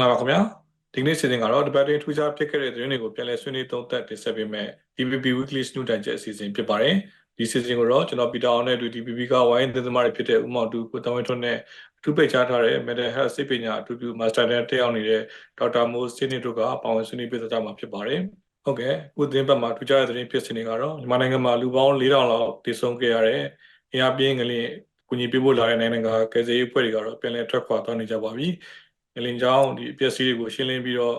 မင်္ဂလာပါခင်ဗျာဒီနေ့စီစဉ်ကတော့ debating ထူးခြားဖြစ်ခဲ့တဲ့သတင်းတွေကိုပြန်လည်ဆွေးနွေးသုံးသပ်တင်ဆက်ပေးမယ် DPP Weekly News Digest အစီအစဉ်ဖြစ်ပါတယ်ဒီစီစဉ်ကိုတော့ကျွန်တော်ပီတာအောင်နဲ့အတူ DPP ကဝိုင်းသင်းသမားတွေဖြစ်တဲ့ဦးမောင်တူကိုတဝင်းထွန်းနဲ့အထူးပိတ်ချထားတဲ့ Mental Health စိတ်ပညာအထူးပြု Master နဲ့တက်ရောက်နေတဲ့ဒေါက်တာမိုးစင်းနေတို့ကပါဝင်ဆွေးနွေးပေးကြမှာဖြစ်ပါတယ်ဟုတ်ကဲ့ခုသတင်းပတ်မှာထူးခြားတဲ့သတင်းဖြစ်စဉ်တွေကတော့မြန်မာနိုင်ငံမှာလူပေါင်း4000လောက်တည်ဆုံခဲ့ရတဲ့အင်အားပြင်းကလေးကူညီပေးဖို့လာတဲ့နိုင်ငံကကယ်ဆယ်ရေးအဖွဲ့တွေကတော့ပြန်လည်ထွက်ခွာသွားနေကြပါပြီ ငလင်ကြောင်းဒီအပျက်စီးတွေကိုရှင်းလင်းပြီးတော့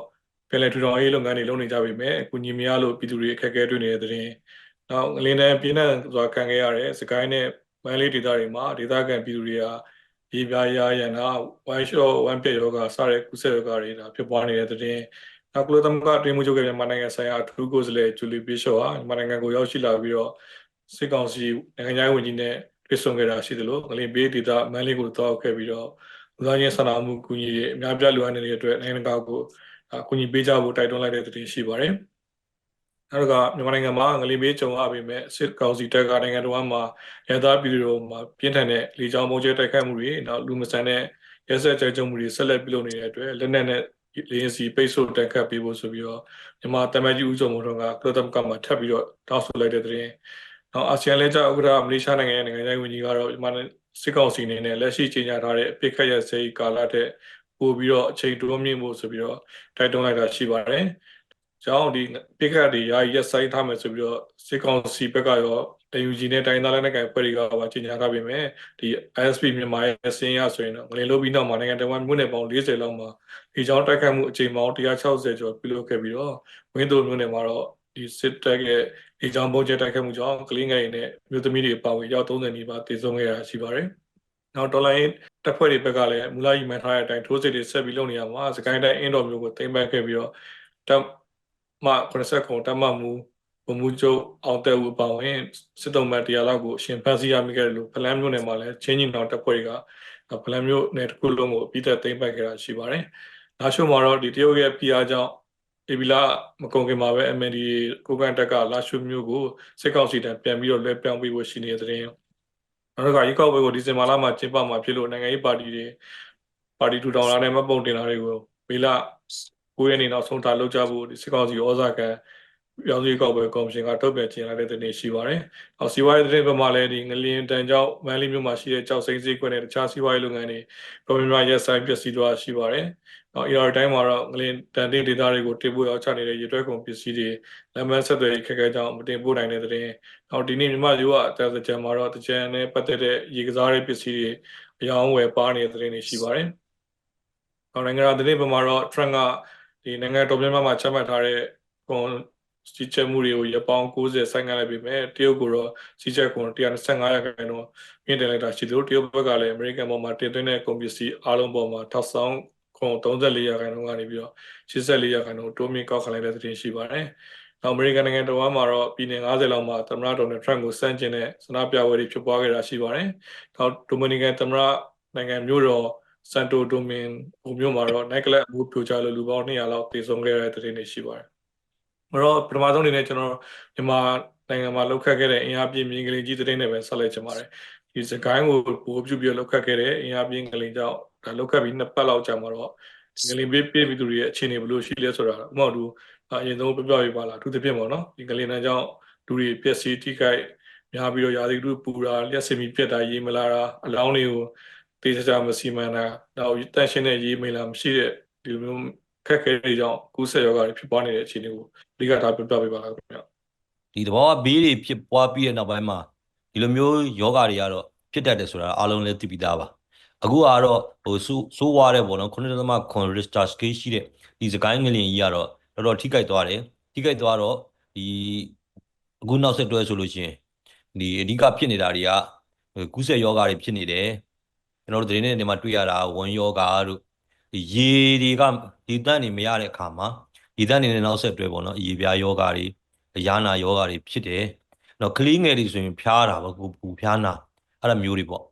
ပြန်လည်ထူထောင်ရေးလုပ်ငန်းတွေလုပ်နေကြပြီမဲ့အကူအညီမရလို့ပြည်သူတွေအခက်အခဲတွေ့နေတဲ့တဲ့နောက်ငလင်နဲ့ပြင်းထန်စွာခံခဲ့ရတဲ့စကိုင်းနဲ့မန်းလေးဒေသတွေမှာဒေသခံပြည်သူတွေကရေပြားရရန်နာဝိုင်းရှော့ဝမ်ပြက်ယောဂစတဲ့ကုသယောဂတွေဒါဖြစ်ပွားနေတဲ့တဲ့နောက်ကလသမကတင်မှုချုပ်ခဲ့တဲ့မြန်မာနိုင်ငံဆိုင်ရာအထူးကိုယ်စားလှယ်ဂျူလီဘီရှော့ဟာမြန်မာနိုင်ငံကိုရောက်ရှိလာပြီးတော့စစ်ကောင်စီနိုင်ငံခြားရေးဝန်ကြီးနဲ့တွေ့ဆုံခဲ့တာရှိသလိုငလင်ဘေးဒေသမန်းလေးကိုတောက်ခဲ့ပြီးတော့ လူသားချင်းစာနာမှုကူညီရေးအများပြလိုအပ်နေတဲ့အတွက်နိုင်ငံတကာကိုအကူညီပေးကြဖို့တိုက်တွန်းလိုက်တဲ့သတင်းရှိပါတယ်။နောက်ကမြန်မာနိုင်ငံမှာငလီမေးကြုံရပေမဲ့စစ်ကောင်စီတပ်ကနိုင်ငံတော်မှာရသားပြည်သူတို့မှာပြင်းထန်တဲ့လေကြောင်းမုံကျဲတိုက်ခိုက်မှုတွေနောက်လူမဆန်တဲ့ရဲစက်ကြကြုံမှုတွေဆက်လက်ပြုလုပ်နေတဲ့အတွက်လက်နက်နဲ့လေရင်စီပိတ်ဆို့တက်ခတ်ပေးဖို့ဆိုပြီးတော့မြန်မာတမန်ကြီးဦးဆောင်မှုတို့ကကလပ်ကမှာထပ်ပြီးတော့တောင်းဆိုလိုက်တဲ့သတင်း။နောက်အာဆီယံလက်ကျဥက္ကဋ္ဌမလေးရှားနိုင်ငံရဲ့နိုင်ငံခြားရေးဝန်ကြီးကတော့မြန်မာ စစ်ကောင်စီအနေနဲ့လက်ရှိကြေညာထားတဲ့အပိတ်ခတ်ရစေကာလတဲ့ပို့ပြီးတော့အချိန်တိုးမြင့်ဖို့ဆိုပြီးတော့တိုက်တွန်းလိုက်တာရှိပါတယ်။ကျောင်းဒီပိတ်ခတ်တွေယာယီရက်ဆိုင်ထားမယ်ဆိုပြီးတော့စစ်ကောင်စီဘက်ကရော UNG နဲ့တိုင်းသားလက်နက်ကိုင်ဖွဲ့တွေကပါကြေညာထားပေမဲ့ဒီ ISP မြန်မာရဲ့စင်းရဆိုရင်တော့ငလင်လိုပြီးနောက်မှာနိုင်ငံတော်မြို့နယ်ပေါင်း40လောက်မှာဒီကျောင်းတိုက်ခိုက်မှုအချိန်ပေါင်း160ကျော်ပြုလုပ်ခဲ့ပြီးတော့ဝင်းတို့မြို့နယ်မှာတော့ဒီစစ်တပ်ရဲ့ ဒီကြောင်ပုံကျတိုက်ခိုက်မှုကြောင့်ကလေးငယ်တွေနဲ့မြို့သမီးတွေပါဝင်ရောက်30နီးပါးတည်ဆုံခဲ့ရရှိပါတယ်။နောက်ဒေါ်လာရင်းတပ်ဖွဲ့တွေဘက်ကလည်းမူလယူမှန်ထားတဲ့အတိုင်းထိုးစစ်တွေဆက်ပြီးလုပ်နေရမှာစကိုင်းတိုင်းအင်းတော်မျိုးကိုတင်ပန်းခဲ့ပြီးတော့တပ်မ80ခုတပ်မမူဗမှုချုပ်အောင်တဲ့ဦးပါဝင်စစ်တုံးမတရားလောက်ကိုအရှင်ဖန်စီရမိခဲ့တယ်လို့ဖလန်းမျိုးနယ်မှာလည်းချင်းကြီးနောင်တပ်ဖွဲ့တွေကဖလန်းမျိုးနယ်တစ်ခုလုံးကိုအပြီးသက်သိမ်းပိုက်ခဲ့တာရှိပါတယ်။နောက်ရှုံမှာတော့ဒီတရုတ်ရဲ့ PR ကြောင့် ဧပြီလမကုန်ခင်မှာပဲ MND ကိုကန်တက်ကလာရှုမျိုးကိုစစ်ကောင်စီတန်ပြန်ပြီးတော့လွှဲပြောင်းပေးဖို့ရှိနေတဲ့တဲ့နောက်တစ်ခါရေကောက်ပွဲကိုဒီဇင်ဘာလမှာကျင်းပမှာဖြစ်လို့နိုင်ငံရေးပါတီတွေပါတီထူထောင်လာတဲ့မပုံတင်လာတွေကိုမေလ9ရက်နေ့နောက်ဆုံးထားလုပ်ကြဖို့ဒီစစ်ကောင်စီဩဇာခံ ရောင်းစည်းကောက်ပွဲကော်မရှင်ကထုတ်ပြန်ကြေညာတဲ့တဲ့နေ့ရှိပါတယ်။အော်စီဝိုင်းတဲ့ဘက်မှာလည်းဒီငလျင်တန်ကြောင့်မန်လီမြို့မှာရှိတဲ့ကြောက်စိမ့်စည်းကွက်နဲ့တခြားစီးပွားရေးလုပ်ငန်းတွေပေါ်ပြမရက်ဆိုင်ပျက်စီးသွားရှိပါတယ်။နောက် AR တိုင်းမှာတော့ငလျင်တန်တဲ့ဒေတာတွေကိုတင်ပို့ရောက်ချနေတဲ့ရေတွဲကုန်ပစ္စည်းတွေလက်မဆက်သွယ်ခက်ခဲကြောင်းမတင်ပို့နိုင်တဲ့တဲ့။နောက်ဒီနေ့မြန်မာယူကအသက်ကြံမှာတော့တကြံနဲ့ပတ်သက်တဲ့ရေကစားတဲ့ပစ္စည်းတွေအယောင်းဝယ်ပါနေတဲ့တဲ့တွေရှိပါတယ်။နောက်နိုင်ငံတော်တဲ့ဘက်မှာတော့ Trump ကဒီနိုင်ငံတော်ပြည်မှာချမှတ်ထားတဲ့ကွန် စီချက်မှုတွေကိုရပောင်း90ဆိုင်းငံ့လိုက်ပြီမဲ့တရုတ်ကတော့စီချက်ကွန်125ရာခိုင်နှုန်းမြင့်တင်လိုက်တာရှိသလိုတရုတ်ဘက်ကလည်းအမေရိကန်ပေါ်မှာတင်သွင်းတဲ့ကုန်ပစ္စည်းအားလုံးပေါ်မှာထောက်ဆောင်ခွန်34ရာခိုင်နှုန်းကနေပြီးတော့84ရာခိုင်နှုန်းတိုးမြင့်ကောက်ခံလိုက်တဲ့သတင်းရှိပါတယ်။နောက်အမေရိကန်နိုင်ငံတော်မှာတော့ပြည်နယ်90လောက်မှာသမ္မတဒေါ်နယ်ထရန့်ကိုစန့်ကျင်တဲ့ဆန္ဒပြပွဲတွေဖြစ်ပွားခဲ့တာရှိပါတယ်။နောက်ဒိုမီနီကန်သမ္မတနိုင်ငံမြို့တော်စန်တိုဒိုမင်ဟိုမြို့မှာတော့ night club အမှုပြိုချလို့လူပေါင်း200လောက်တည်ဆုံခဲ့တဲ့သတင်းတွေရှိပါတယ်။ အဲ့တော့ပထမဆုံးအနေနဲ့ကျွန်တော်မြန်မာနိုင်ငံမှာလောက်ခတ်ခဲ့တဲ့အင်အားပြင်းမြင်းကလေးကြီးသတင်းတွေပဲဆက်လက်ချင်ပါတယ်။ဒီစကိုင်းကိုပို့ပြုပြီးလောက်ခတ်ခဲ့တဲ့အင်အားပြင်းကလေးကြောင့်ဒါလောက်ခတ်ပြီးနှစ်ပတ်လောက်ကြာမှာတော့ငလင်ပေးပေးပြီးသူတွေရဲ့အခြေအနေဘယ်လိုရှိလဲဆိုတာဥပမာတူအရင်ဆုံးပြပြပြပါလားအထူးသဖြင့်ပေါ့နော်ဒီငလင်တန်းကြောင့်လူတွေပျက်စီးထိခိုက်များပြီးတော့ရာသီဥတုပူတာလျှက်စင်ပြီးပြက်တာရေမလာတာအလောင်းတွေကိုတေးချာမစီမံတာနောက်တန်ရှင်းတဲ့ရေမိလာမရှိတဲ့ဒီလိုမျိုး ခက်ခဲတွေကြောင့်ကူးဆက်ရောဂါတွေဖြစ်ပွားနေတဲ့အခြေအနေကိုအဓိကထားပြပြပေးပါလားခင်ဗျဒီသဘောကဘေးတွေဖြစ်ပွားပြီးတဲ့နောက်ပိုင်းမှာဒီလိုမျိုးယောဂါတွေကတော့ဖြစ်တတ်တယ်ဆိုတာအားလုံးလည်းသိပြီးသားပါအခုကတော့ဟိုဆိုးဆိုးွားတဲ့ပေါ့နော်9.9 Richter scale ရှိတဲ့ဒီစကိုင်းငလျင်ကြီးကတော့တော်တော်ထိခိုက်သွားတယ်ထိခိုက်သွားတော့ဒီအခုနောက်ဆက်တွဲဆိုလို့ရှိရင်ဒီအဓိကဖြစ်နေတာတွေကကူးဆက်ယောဂါတွေဖြစ်နေတယ်ကျွန်တော်တို့သတင်းတွေနေမှာတွေ့ရတာဝန်ယောဂါတို့ ရေတွေကဒီတန်းနေမရတဲ့အခါမှာဒီတန်းနေနဲ့နောက်ဆက်တွဲပေါ့နော်ရေပြားယောဂါတွေအယားနာယောဂါတွေဖြစ်တယ်နော်ကလေးငယ်တွေဆိုရင်ဖျားတာပေါ့ကိုပူဖျားနာအဲ့လိုမျိုးတွေပေါ့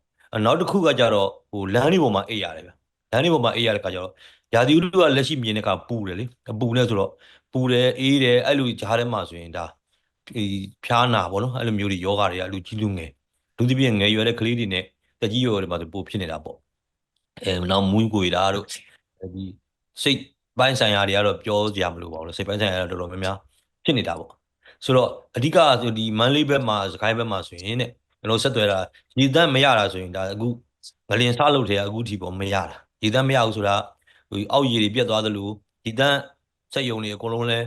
နောက်တစ်ခုကကြတော့ဟိုလမ်းတွေပေါ်မှာအိပ်ရတယ်ဗျလမ်းတွေပေါ်မှာအိပ်ရတဲ့ခါကျတော့ရာသီဥတုကလက်ရှိမြင်တဲ့အခါပူတယ်လေပူနေဆိုတော့ပူတယ်အေးတယ်အဲ့လိုကြားထဲမှာဆိုရင်ဒါဒီဖျားနာပေါ့နော်အဲ့လိုမျိုးတွေယောဂါတွေကလူကြီးလူငယ်လူသဖြင့်ငယ်ရွယ်တဲ့ကလေးတွေနဲ့တက်ကြီးရွယ်တွေမှာဆိုပိုဖြစ်နေတာပေါ့အဲနောက်မူးကိုရတာတို့ ဒီစိတ်ပိုင်းဆိုင်ရာတွေကတော့ပြောကြရမလို့ပါဘူးလို့စိတ်ပိုင်းဆိုင်ရာတွေတော်တော်များများဖြစ်နေတာပေါ့ဆိုတော့အဓိကဆိုဒီမန်လေးဘက်မှာစကိုင်းဘက်မှာဆိုရင်တဲ့ကျွန်တော်ဆက်သွယ်တာရည်တန်းမရတာဆိုရင်ဒါအခုငလင်စားလို့တဲ့အခုထိပေါ့မရတာရည်တန်းမရဘူးဆိုတာဟိုအောက်ရည်တွေပြတ်သွားသလိုရည်တန်းစက်ယုံတွေအကုန်လုံးလဲ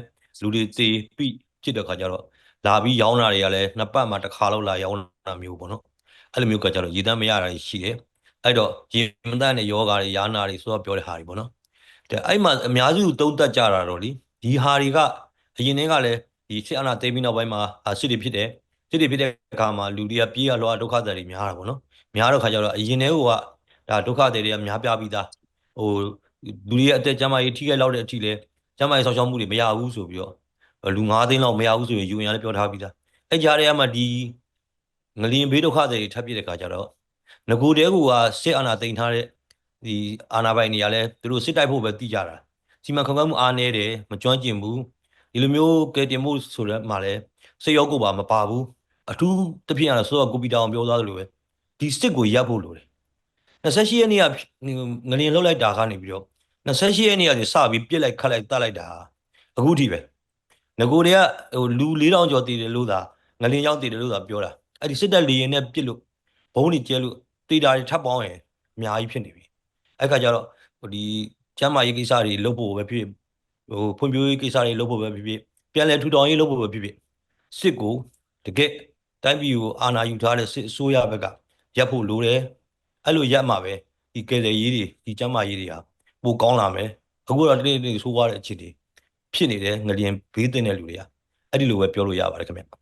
လူတွေသေပြီဖြစ်တဲ့ခါကျတော့လာပြီးရောင်းတာတွေကလည်းနှစ်ပတ်မှတစ်ခါလောက်လာရောင်းတာမျိုးပေါ့နော်အဲ့လိုမျိုးကကြတော့ရည်တန်းမရတာရှိတယ် အဲ့တော့ရေမတန်းတဲ့ယောဂါတွေယာနာတွေဆိုတော့ပြောတဲ့ဟာတွေပေါ့နော်တဲ့အဲ့မှာအများစုသုံးသက်ကြတာတော့လीဒီဟာတွေကအရင်တည်းကလည်းဒီစစ်အာဏာသိမ်းပြီးနောက်ပိုင်းမှာစစ်တွေဖြစ်တယ်စစ်တွေဖြစ်တဲ့အခါမှာလူတွေကပြေးရလောဒုက္ခတွေများတာပေါ့နော်များတော့ခါကျတော့အရင်တည်းကဒါဒုက္ခတွေကများပြပြီးသားဟိုလူတွေရဲ့အသက်ကျန်းမာရေးထိခိုက်လောက်တဲ့အထိလဲကျန်းမာရေးဆောင်ရှောက်မှုတွေမရဘူးဆိုပြီးတော့လူ9သိန်းလောက်မရဘူးဆိုရင်ယူရင်လည်းပြောထားပြီးသားအဲ့ကြားထဲမှာဒီငလျင်ဘေးဒုက္ခတွေထပ်ပြတဲ့ခါကျတော့ ငကိုတဲကူကစစ်အာဏာသိမ်းထားတဲ့ဒီအာဏာပိုင်တွေကလည်းသူတို့စစ်တိုက်ဖို့ပဲတည်ကြတာစီမံခန့်ခွဲမှုအားနည်းတယ်မကျွမ်းကျင်ဘူးဒီလိုမျိုးကဲတင်မှုဆိုတဲ့မှာလဲစိတ်ရောကိုယ်ပါမပါဘူးအထူးတစ်ဖြစ်ရတော့ဆိုတော့ကိုပီတာအောင်ပြောသွားသလိုပဲဒီစစ်ကိုရပ်ဖို့လိုတယ်28ရက်နေ့ကငလျင်လှုပ်လိုက်တာကနေပြီးတော့28ရက်နေ့ကနေစပြီးပြစ်လိုက်ခတ်လိုက်တတ်လိုက်တာအခုထိပဲငကိုတွေကဟိုလူ4000ကျော်တည်တယ်လို့သာငလျင်ရောက်တည်တယ်လို့သာပြောတာအဲ့ဒီစစ်တပ်လေရင်နဲ့ပြစ်လို့ဘုံတွေကျဲလို့ တည်တာတွေထပ်ပေါင်းရင်အများကြီးဖြစ်နေပြီအဲ့ခါကျတော့ဟိုဒီကျမ်းမာရေးကိစ္စတွေလုပ်ဖို့ပဲဖြစ်ဟိုဖွံ့ဖြိုးရေးကိစ္စတွေလုပ်ဖို့ပဲဖြစ်ဖြစ်ပြန်လည်ထူထောင်ရေးလုပ်ဖို့ပဲဖြစ်ဖြစ်စစ်ကိုတကယ်တိုင်းပြည်ကိုအာဏာယူထားတဲ့စစ်အစိုးရဘက်ကရပ်ဖို့လိုတယ်အဲ့လိုရပ်မှာပဲဒီကယ်ဆယ်ရေးတွေဒီကျမ်းမာရေးတွေဟာပိုကောင်းလာမယ်အခုတော့တနေ့နေ့ဆိုးွားတဲ့အခြေအနေဖြစ်နေတယ်ငလျင်ဘေးတင်တဲ့လူတွေကအဲ့ဒီလိုပဲပြောလို့ရပါတယ်ခင်ဗျ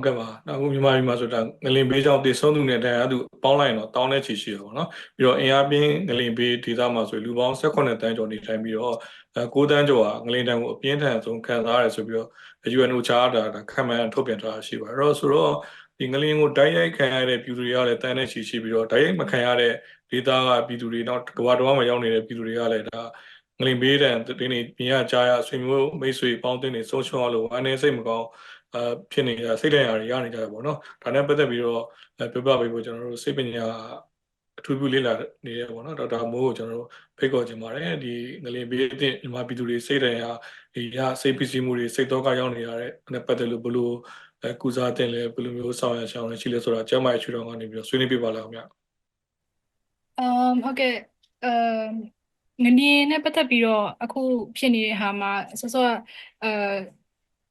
ဟုတ်ကဲ့ပါနောက်အခုမြန်မာပြည်မှာဆိုတာငလင်ဘေးကြောင့်တည်ဆုံးသူနဲ့တရားသူပေါင်းလိုက်ရင်တော့တောင်းတဲ့ချီရှိရပါတော့ပြီးတော့အင်အားပြင်းငလင်ဘေးဒေသမှာဆိုလူပေါင်း18တန်းကျော်နေထိုင်ပြီးတော့အဲ9တန်းကျော်ဟာငလင်တန်းကိုအပြင်းထန်ဆုံးခံစားရတယ်ဆိုပြီးတော့ UN ချားတာဒါခံမှန်းထုတ်ပြန်ထားတာရှိပါတယ်အဲ့တော့ဆိုတော့ဒီငလင်ကိုတိုက်ရိုက်ခံရတဲ့ပြည်သူတွေကလည်းတန်းတဲ့ချီရှိပြီးတော့တိုက်ရိုက်မခံရတဲ့ဒေသကပြည်သူတွေနောက်ကဘာတော်မှာရောက်နေတဲ့ပြည်သူတွေကလည်းဒါငလင်ဘေးတန်တင်းနေပြင်ရကြားရဆွေမျိုးမိတ်ဆွေပေါင်းတင်နေဆုံးရှုံးရလို့ဝမ်းနေစိတ်မကောင်း အာဖြစ်နေတာစိတ်တိုင်းရာတွေရနေကြတယ်ပေါ့နော်ဒါနဲ့ပတ်သက်ပြီးတော့ပြောပြပေးဖို့ကျွန်တော်တို့စိတ်ပညာအထူးပြုလေ့လာနေရပေါ့နော်ဒေါက်တာမိုးကိုကျွန်တော်တို့ဖိတ်ခေါ်ချင်ပါတယ်ဒီငလင်ဘေးတင်မြန်မာပြည်သူတွေစိတ်တိုင်းရာဒီရစိတ်ပစ္စည်းမှုတွေစိတ်တော့ကရောက်နေရတဲ့နဲ့ပတ်သက်လို့ဘယ်လိုအဲကုစားတင်လဲဘယ်လိုမျိုးဆောင်ရရှောင်းလဲရှိလဲဆိုတာကျမ်းမာရေးချူတော်ကနေပြီးတော့ဆွေးနွေးပြပါလားခင်ဗျအမ်ဟုတ်ကဲ့အမ်ငလျင်နဲ့ပတ်သက်ပြီးတော့အခုဖြစ်နေတဲ့ဟာမှာစောစောကအဲ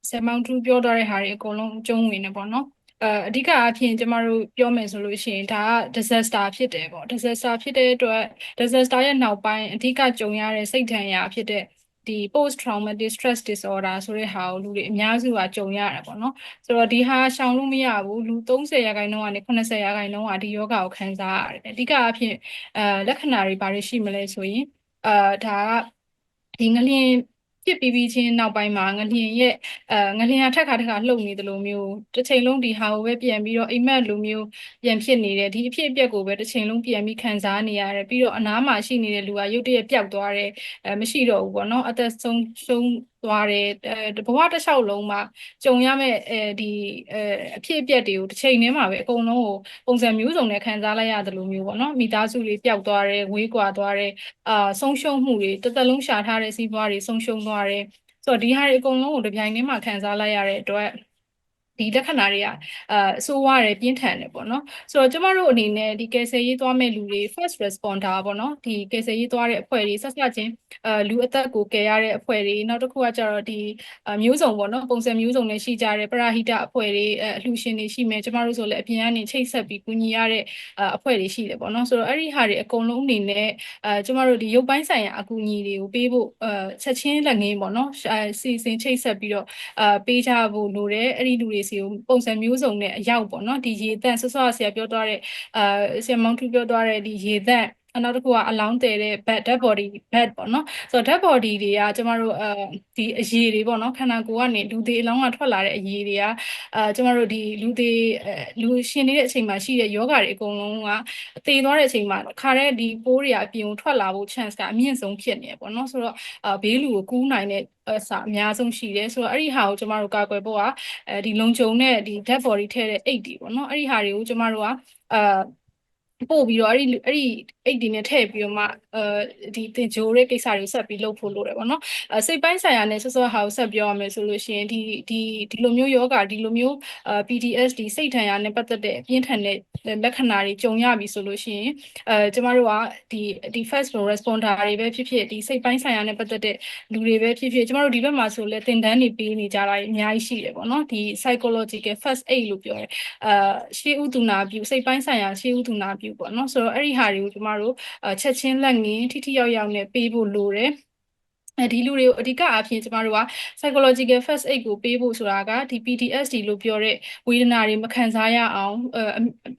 ဆယ်မောင်တူပြောသွားတဲ့ဟာတွေအကုန်လုံးကျုံးဝင်နေပေါ့နော်အဲအဓိကအဖြစ်ကျမတို့ပြောမယ်ဆိုလို့ရှိရင်ဒါက disaster ဖြစ်တယ်ပေါ့ disaster ဖြစ်တဲ့အတွက် disaster ရဲ့နောက်ပိုင်းအဓိကကြုံရတဲ့စိတ်ဒဏ်ရာဖြစ်တဲ့ဒီ post traumatic stress disorder ဆိုတဲ့ဟာကိုလူတွေအများစုကကြုံရတယ်ပေါ့နော်ဆိုတော့ဒီဟာရှောင်လို့မရဘူးလူ30ရာခိုင်နှုန်းကနေ80ရာခိုင်နှုန်းကဒီယောဂကိုခံစားရတယ်အဓိကအဖြစ်အဲလက္ခဏာတွေဘာတွေရှိမလဲဆိုရင်အာဒါကဒီငလျင် ဖြစ်ပြီးပြီးချင်းနောက်ပိုင်းမှာငလျင်ရဲ့အဲငလျင်ကထက်ခါထက်ခါလှုပ်နေတယ်လို့မျိုးတစ်ချိန်လုံးဒီဟာကိုပဲပြန်ပြီးတော့အိမ်မက်လိုမျိုးပြန်ဖြစ်နေတယ်ဒီအဖြစ်အပျက်ကိုပဲတစ်ချိန်လုံးပြန်ပြီးခံစားနေရတယ်ပြီးတော့အနားမှာရှိနေတဲ့လူကရုတ်တရက်ပျောက်သွားတယ်အဲမရှိတော့ဘူးပေါ့နော်အသက်ဆုံးရှုံးသွားတယ်အဲဘဝတစ်လျှောက်လုံးမှာကြုံရမဲ့အဲဒီအဲအဖြစ်အပျက်တွေကိုတစ်ချိန်တည်းမှာပဲအကုန်လုံးကိုပုံစံမျိုးစုံနဲ့ခံစားလိုက်ရတယ်လို့မျိုးပေါ့နော်မိသားစုတွေပျောက်သွားတယ်ဝေးကွာသွားတယ်အာဆုံးရှုံးမှုတွေတစ်သက်လုံးရှာထားတဲ့စီးပွားတွေဆုံးရှုံးသွားတယ်ဆိုတော့ဒီဟာတွေအကုန်လုံးကိုတစ်ပြိုင်တည်းမှာခံစားလိုက်ရတဲ့အတွက် ဒီလက္ခဏာတွေကအာဆိုးဝါးတယ်ပြင်းထန်တယ်ပေါ့နော်ဆိုတော့ကျမတို့အနေနဲ့ဒီကယ်ဆယ်ရေးသွားမဲ့လူတွေ first responder ပေါ့နော်ဒီကယ်ဆယ်ရေးသွားတဲ့အဖွဲ့တွေဆက်ဆက်ချင်းအာလူအသက်ကိုကယ်ရတဲ့အဖွဲ့တွေနောက်တစ်ခုကကျတော့ဒီမျိုးစုံပေါ့နော်ပုံစံမျိုးစုံနဲ့ရှိကြတဲ့ပရဟိတအဖွဲ့တွေအလှူရှင်တွေရှိမယ်ကျမတို့ဆိုလည်းအပြင်ကနေချိတ်ဆက်ပြီးကူညီရတဲ့အဖွဲ့တွေရှိတယ်ပေါ့နော်ဆိုတော့အဲ့ဒီဟာတွေအကုန်လုံးအနေနဲ့အာကျမတို့ဒီရုပ်ပိုင်းဆိုင်ရာအကူအညီတွေကိုပေးဖို့အာချက်ချင်းလက်ငင်းပေါ့နော်စီစဉ်ချိတ်ဆက်ပြီးတော့အာပေးကြဖို့လိုတယ်အဲ့ဒီလူတွေစီကိုပုံစံမျိုးစုံနဲ့အရောက်ပေါ့နော်ဒီရေသန့်ဆော့ဆော့ဆရာပြောသွားတဲ့အာဆရာမောင်ထူပြောသွားတဲ့ဒီရေသန့် နောက်တစ်ခုကအလောင်းတည်တဲ့ bed dead body bed ပေါ့နော်ဆိုတော့ dead body တွေကကျမတို့အဲဒီအရည်တွေပေါ့နော်ခန္ဓာကိုယ်ကနေလူသေးအလောင်းကထွက်လာတဲ့အရည်တွေကအာကျမတို့ဒီလူသေးလူရှင်နေတဲ့အချိန်မှာရှိတဲ့ယောဂတွေအကုန်လုံးကသေသွားတဲ့အချိန်မှာခါတဲ့ဒီပိုးတွေကအပြင်ကိုထွက်လာဖို့ chance ကအမြင့်ဆုံးဖြစ်နေပေါ့နော်ဆိုတော့အာဘေးလူကိုကူးနိုင်တဲ့အစာအများဆုံးရှိတယ်ဆိုတော့အဲ့ဒီဟာကိုကျမတို့ကာကွယ်ဖို့ကအဲဒီလုံခြုံတဲ့ဒီ dead body ထဲတဲ့အိတ်တွေပေါ့နော်အဲ့ဒီဟာတွေကိုကျမတို့ကအာ ပို့ပြီးတော့အဲ့ဒီအဲ့ဒီအိတ်ဒီနဲ့ထည့်ပြီးတော့မှအဲဒီတင်ဂျိုတဲ့ကိစ္စတွေကိုဆက်ပြီးလုပ်ဖို့လိုတယ်ပေါ့နော်အဲစိတ်ပိုင်းဆိုင်ရာနဲ့ဆော့ဆော့ဟာကိုဆက်ပြောရမယ်ဆိုလို့ရှိရင်ဒီဒီဒီလိုမျိုးယောဂဒီလိုမျိုးအာ PTSD စိတ်ထန်ရာနဲ့ပတ်သက်တဲ့အပြင်းထန်တဲ့လက္ခဏာတွေကြုံရပြီဆိုလို့ရှိရင်အဲကျမတို့ကဒီဒီ first responder တွေပဲဖြစ်ဖြစ်ဒီစိတ်ပိုင်းဆိုင်ရာနဲ့ပတ်သက်တဲ့လူတွေပဲဖြစ်ဖြစ်ကျမတို့ဒီဘက်မှာဆိုလဲသင်တန်းတွေပေးနေကြတာအများကြီးရှိတယ်ပေါ့နော်ဒီ psychological first aid လို့ပြောတယ်အာရှေးဥတုနာပြုစိတ်ပိုင်းဆိုင်ရာရှေးဥတုနာပြုပေါ့နော်ဆိုတော့အဲ့ဒီဟာတွေကိုကျမတို့အချက်ချင်းလက်ငင်းထိထိရောက်ရောက်နဲ့ပေးဖို့လိုတယ်အဲဒီလူတွေကိုအဓိကအဖြစ်ကျမတို့က psychological first aid ကိုပေးဖို့ဆိုတာကဒီ PTSD လို့ပြောတဲ့ဝေဒနာတွေမခံစားရအောင်အ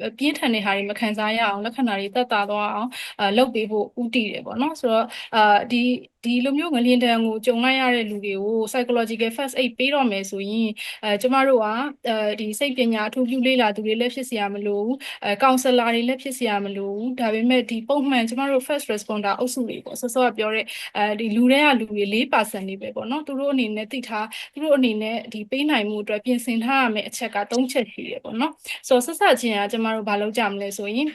အပြင်းထန်တဲ့ဟာတွေမခံစားရအောင်လက္ခဏာတွေသက်သာသွားအောင်အလုပ်ပေးဖို့ဥတည်တယ်ပေါ့နော်ဆိုတော့အာဒီဒီလိုမျိုးငလျင်တန်းကိုကြုံလိုက်ရတဲ့လူတွေကို psychological first aid ပေးတော့မယ်ဆိုရင်အဲကျမတို့ကအဲဒီစိတ်ပညာအထူးပြုလေ့လာသူတွေလည်းဖြစ်စရာမလိုဘူးအဲကောင်ဆယ်လာတွေလည်းဖြစ်စရာမလိုဘူးဒါပေမဲ့ဒီပုံမှန်ကျမတို့ first responder အုပ်စုတွေပေါ့ဆောစောကပြောတဲ့အဲဒီလူတွေကလူတွေ4%နေပဲပေါ့နော်သူတို့အနေနဲ့သိထားသူတို့အနေနဲ့ဒီပေးနိုင်မှုအတွက်ပြင်ဆင်ထားရမယ့်အချက်က3ချက်ရှိတယ်ပေါ့နော်ဆိုတော့ဆက်ဆက်ချင်းကကျမတို့ဘာလုပ်ကြမလဲဆိုရင်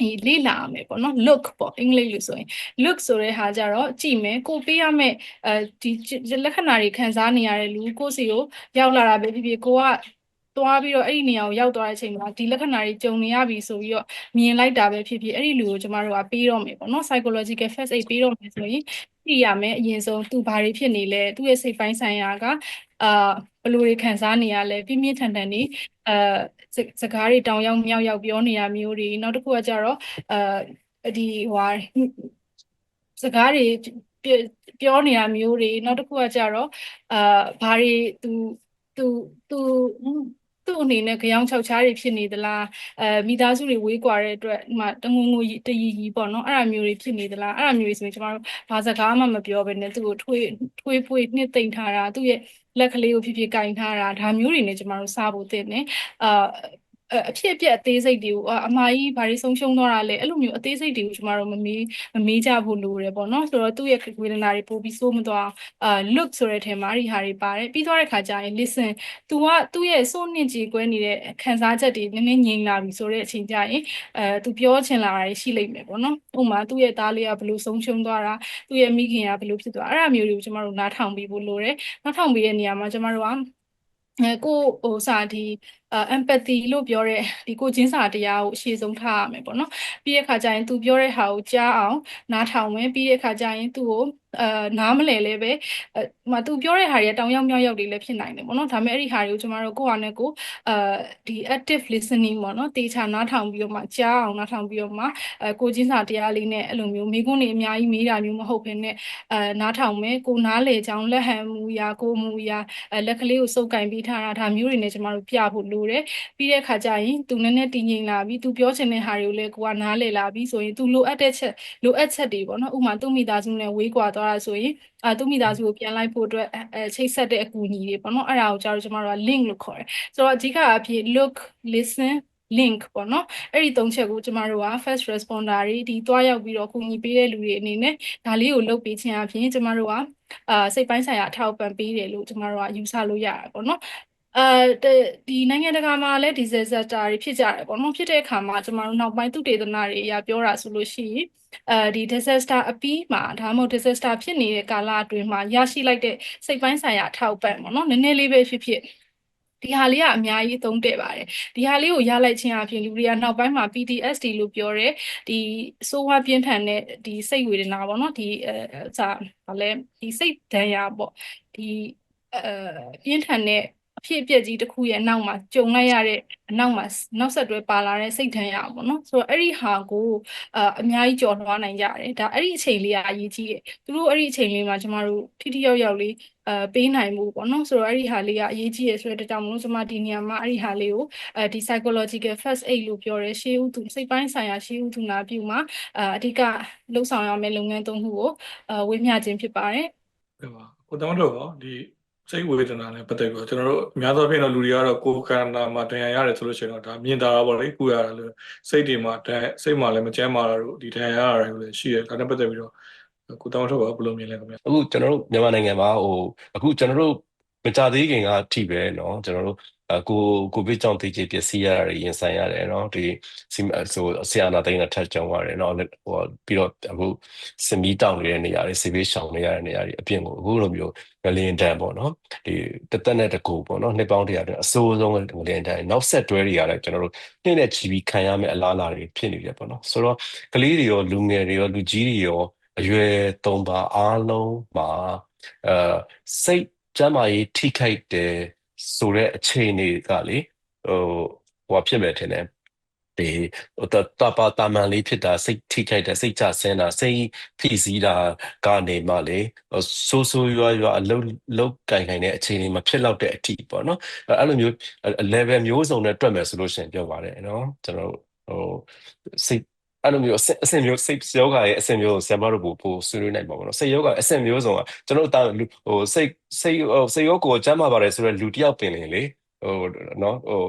ဒီလေ့လာရမယ်ပေါ့နော် look ပေါ့အင်္ဂလိပ်လိုဆိုရင် look ဆိုတဲ့ဟာကြတော့ကြည့်မယ်ကိုပေးရမယ့်အဲဒီလက္ခဏာတွေခံစားနေရတဲ့လူကိုစီကိုရောက်လာတာပဲဖြစ်ဖြစ်ကိုက သွားပြီးတော့အဲ့ဒီနေရာကိုရောက်သွားတဲ့အချိန်မှာဒီလက္ခဏာတွေကြုံနေရပြီဆိုပြီးတော့မြင်လိုက်တာပဲဖြစ်ဖြစ်အဲ့ဒီလူကိုကျမတို့ကပေးတော့မယ်ပေါ့နော် psychological first aid ပေးတော့မယ်ဆိုရင်သိရမယ်အရင်ဆုံးသူဘာတွေဖြစ်နေလဲသူ့ရဲ့စိတ်ပိုင်းဆိုင်ရာကအာဘယ်လိုတွေခံစားနေရလဲပြင်းပြင်းထန်ထန်နေအာစကားတွေတောင်ရောက်မြောက်ရောက်ပြောနေတာမျိုးတွေနောက်တစ်ခုကကြတော့အာဒီဟွာစကားတွေပြောနေတာမျိုးတွေနောက်တစ်ခုကကြတော့အာဘာတွေသူသူသူ သူ့အနေနဲ့ကြောင်ချောက်ချားတွေဖြစ်နေသလားအဲမိသားစုတွေဝေးကွာတဲ့အတွက်ဒီမှာတငုံငုံတရီရီပေါ့နော်အဲ့အမျိုးတွေဖြစ်နေသလားအဲ့အမျိုးတွေဆိုရင်ကျမတို့ဘာစကားမှမပြောဘဲနဲ့သူ့ကိုထွေးထွေးဖွေးနှစ်သိမ့်ထားတာသူ့ရဲ့လက်ကလေးကိုဖြစ်ဖြစ်ကင်ထားတာဒါမျိုးတွေနဲ့ကျမတို့စားဖို့တင်တယ်အာ အဖြစ်အပျက်အသေးစိတ်တွေကိုအမကြီးဘာတွေဆုံးရှုံးသွားတာလဲအဲ့လိုမျိုးအသေးစိတ်တွေကိုကျမတို့မမေးမမေးကြဖို့လိုတယ်ပေါ့နော်ဆိုတော့သူ့ရဲ့ဝေဒနာတွေပိုပြီးစိုးမသွားအာ look ဆိုတဲ့ထဲမှာဒီဟာတွေပါတယ်ပြီးသွားတဲ့ခါကျရင် listen तू ကသူ့ရဲ့စိုးနှင့်ကြေကွဲနေတဲ့ခံစားချက်တွေနည်းနည်းငြိမ်လာပြီဆိုတဲ့အချိန်ကျရင်အဲ तू ပြောချင်လာတာရှိလိမ့်မယ်ပေါ့နော်ဥပမာသူ့ရဲ့သားလေးကဘယ်လိုဆုံးရှုံးသွားတာသူ့ရဲ့မိခင်ကဘယ်လိုဖြစ်သွားအဲ့ဒါမျိုးတွေကိုကျမတို့နားထောင်ပြီးဖို့လိုတယ်နားထောင်ပြီးတဲ့နေရာမှာကျမတို့ကအဲကိုဟိုစာဒီ empathy လို့ပြောတဲ့ဒီကိုချင်းစာတရားကိုအရှိဆုံးထားရမယ်ပေါ့နော်ပြီးတဲ့အခါကျရင်သူပြောတဲ့ဟာကိုကြားအောင်နားထောင်မယ်ပြီးတဲ့အခါကျရင်သူ့ကိုအာနားမလဲလဲပဲအဲဟိုသူပြောတဲ့ဟာတွေတောင်ရောက်မြောက်ရောက်တွေလည်းဖြစ်နိုင်တယ်ပေါ့နော်ဒါပေမဲ့အဲ့ဒီဟာတွေကိုကျမတို့ကိုယ့်ဟာနဲ့ကိုအာဒီ active listening ပေါ့နော်တေချာနားထောင်ပြီးတော့မှကြားအောင်နားထောင်ပြီးတော့မှအဲကိုချင်းစာတရားလေးနဲ့အဲ့လိုမျိုးမိကုန်းတွေအများကြီးမေးတာမျိုးမဟုတ်ဘဲနဲ့အဲနားထောင်မယ်ကိုနားလေချောင်းလက်ဟန်မူရာကိုမူရာအဲလက်ကလေးကိုစုပ်ကင်ပြီးထားတာဒါမျိုးတွေနဲ့ကျမတို့ပြဖို့လိုတယ်ပြီးတဲ့အခါကျရင်သူနည်းနည်းတည်ငြိမ်လာပြီသူပြောချင်တဲ့ဟာတွေကိုလည်းကိုကနားလည်လာပြီဆိုရင်သူလိုအပ်တဲ့ချက်လိုအပ်ချက်တွေပေါ့နော်ဥပမာသူ့မိသားစုနဲ့ဝေးကွာသွားတာဆိုရင်အာသူ့မိသားစုကိုပြန်လိုက်ဖို့အတွက်အဲချိတ်ဆက်တဲ့အကူအညီတွေပေါ့နော်အဲ့ဒါကိုကျတော့ကျမတို့က link လို့ခေါ်တယ်ဆိုတော့အဓိကအဖြစ် look listen link ပေါ့နော်အဲ့ဒီသုံးချက်ကိုကျမတို့က first responder တွေဒီတွားရောက်ပြီးတော့ကူညီပေးတဲ့လူတွေအနေနဲ့ဒါလေးကိုလုပ်ပေးခြင်းအပြင်ကျမတို့ကအာစိတ်ပိုင်းဆိုင်ရာအထောက်အပံ့ပေးတယ်လို့ကျမတို့ကယူဆလို့ရတာပေါ့နော် အဲဒီနိုင်ငံတကာမှာလည်း disaster တွေဖြစ်ကြတယ်ပေါ့နော်ဖြစ်တဲ့အခါမှာကျမတို့နောက်ပိုင်းသုတေသနတွေအရပြောတာဆိုလို့ရှိရင်အဲဒီ disaster အပြီးမှာဒါမှမဟုတ် disaster ဖြစ်နေတဲ့ကာလအတွင်းမှာရရှိလိုက်တဲ့စိတ်ပိုင်းဆိုင်ရာအထောက်အပံ့ပေါ့နော်နည်းနည်းလေးပဲဖြစ်ဖြစ်ဒီဟာလေးကအများကြီးသုံးတဲ့ပါတယ်ဒီဟာလေးကိုရလိုက်ခြင်းအပြင်လူတွေကနောက်ပိုင်းမှာ PTSD လို့ပြောတဲ့ဒီစိုးဝါးပြင်းထန်တဲ့ဒီစိတ်ဝေဒနာပေါ့နော်ဒီအဲစာဘာလဲဒီစိတ်ဒဏ်ရာပေါ့ဒီအဲပြင်းထန်တဲ့အ ဖြစ်အပျက်ကြီးတစ်ခုရဲ့အနောက်မှာကြုံလိုက်ရတဲ့အနောက်မှာနောက်ဆက်တွဲပါလာတဲ့စိတ်ထန်ရပေါ့နော်ဆိုတော့အဲ့ဒီဟာကိုအာအများကြီးကြော်လွှားနိုင်ကြတယ်ဒါအဲ့ဒီအချိန်လေးကအရေးကြီးတယ်သူတို့အဲ့ဒီအချိန်လေးမှာကျမတို့ထိထိရောက်ရောက်လေးအာပေးနိုင်မှုပေါ့နော်ဆိုတော့အဲ့ဒီဟာလေးကအရေးကြီးရဆိုတဲ့ကြောင့်မလို့ကျမဒီနေရာမှာအဲ့ဒီဟာလေးကိုအဲဒီ psychological first aid လို့ပြောရဲရှေးဥတုစိတ်ပိုင်းဆိုင်ရာရှေးဥတုနာပြုမှာအာအဓိကလှုပ်ဆောင်ရမယ့်လုပ်ငန်းသုံးခုကိုအာဝေမျှခြင်းဖြစ်ပါတယ်ဟုတ်ပါကိုတမတို့ရောဒီ စိတ်ဝေဒနာနဲ့ပတ်သက်ပြီးတော့ကျွန်တော်တို့အများသောအားဖြင့်တော့လူတွေကတော့ကိုယ်ခန္ဓာမှာဒဏ်ရာရတယ်ဆိုလို့ရှိရင်တော့ဒါမြင်တာပါလေကုရတာလို့စိတ်တွေမှာဒဏ်စိတ်မှာလည်းမကျန်းမာတာတို့ဒီဒဏ်ရာရတယ်လို့လည်းရှိတယ်ဒါနဲ့ပတ်သက်ပြီးတော့ကိုတမတို့ကဘယ်လိုမြင်လဲခင်ဗျ အခုကျွန်တော်တို့မြန်မာနိုင်ငံမှာဟိုအခုကျွန်တော်တို့ မကြသေးခင်ကအထိပဲเนาะကျွန်တော်တို့အ ကိုကိုဗစ်ကြောင့်သိချေပျက်စီးရတာတွေရင်ဆိုင်ရတယ်เนาะဒီစီဆိုဆရာနာသိန်းနဲ့ထပ်ကြုံရတယ်เนาะဟိုပြီးတော့အခုစမီတောင်နေတဲ့နေရာတွေဆေးဘေးရှောင်နေရတဲ့နေရာတွေအပြင်ကိုအခုလိုမျိုးငလျင်တန်ပေါ့เนาะဒီတသက်နဲ့တကူပေါ့เนาะနှစ်ပေါင်းတရာအတွင်းအဆိုးဆုံးငလျင်တန်နောက်ဆက်တွဲတွေရတယ်ကျွန်တော်တို့နေ့နဲ့ချီပြီးခံရမယ့်အလားအလာတွေဖြစ်နေတယ်ပေါ့เนาะဆိုတော့ကလေးတွေရောလူငယ်တွေရောလူကြီးတွေရောအရွယ်သုံးပါအားလုံးမှာအဲစိတ်ကျန်းမာရေးထိခိုက်တယ် ဆိုတဲ့အခြေအနေကလေဟိုဟိုဖြစ်မယ်ထင်တယ်ဒီဟိုတတပါတမန်လေးဖြစ်တာစိတ်ထိခိုက်တာစိတ်ချဆင်းတာစိတ်ဖိစီးတာကနေမှလေဆိုးဆိုးရွားရွားအလုတ်လုတ်ကင်ကင်တဲ့အခြေအနေမဖြစ်တော့တဲ့အထိပေါ့နော်အဲ့လိုမျိုး level မျိုးစုံနဲ့တွက်မယ်ဆိုလို့ရှိရင်ပြောပါတယ်နော်ကျွန်တော်ဟိုစိတ် အဲ့လိုမျိုးအဆင့်အဆင့်မျိုးစိတ်ယောဂရဲ့အဆင့်မျိုးကိုဆရာမတို့ပို့ပို့ဆွေးနွေးနိုင်ပါဘောနော်စိတ်ယောဂအဆင့်မျိုးစုံကကျွန်တော်တို့တာဟိုစိတ်စိတ်ဟိုစိတ်ယောကိုကျမ်းမာပါတယ်ဆိုတော့လူတစ်ယောက်ပင်လေလေဟိုနော်ဟို